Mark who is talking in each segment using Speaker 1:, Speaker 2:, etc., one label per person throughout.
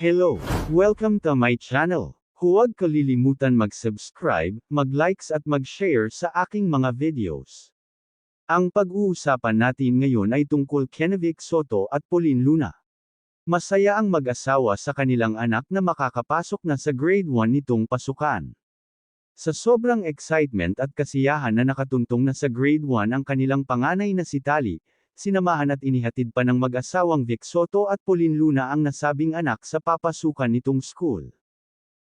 Speaker 1: Hello! Welcome to my channel. Huwag kalilimutan mag-subscribe, mag-likes at mag-share sa aking mga videos. Ang pag-uusapan natin ngayon ay tungkol Kenevic Soto at Pauline Luna. Masaya ang mag-asawa sa kanilang anak na makakapasok na sa grade 1 nitong pasukan. Sa sobrang excitement at kasiyahan na nakatuntong na sa grade 1 ang kanilang panganay na si Tali, sinamahan at inihatid pa ng mag-asawang Vic Soto at Pauline Luna ang nasabing anak sa papasukan nitong school.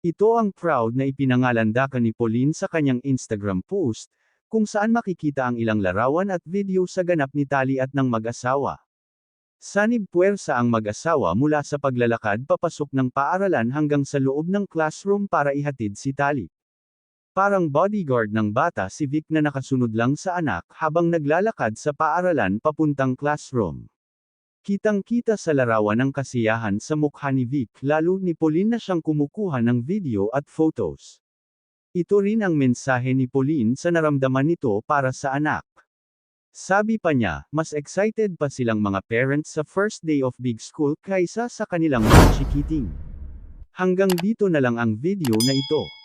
Speaker 1: Ito ang proud na ipinangalandakan ni Pauline sa kanyang Instagram post, kung saan makikita ang ilang larawan at video sa ganap ni Tali at ng mag-asawa. Sanib puwersa ang mag-asawa mula sa paglalakad papasok ng paaralan hanggang sa loob ng classroom para ihatid si Tali. Parang bodyguard ng bata si Vic na nakasunod lang sa anak habang naglalakad sa paaralan papuntang classroom. Kitang-kita sa larawan ng kasiyahan sa mukha ni Vic lalo ni Pauline na siyang kumukuha ng video at photos. Ito rin ang mensahe ni Pauline sa naramdaman nito para sa anak. Sabi pa niya, mas excited pa silang mga parents sa first day of big school kaysa sa kanilang mga chikiting. Hanggang dito na lang ang video na ito.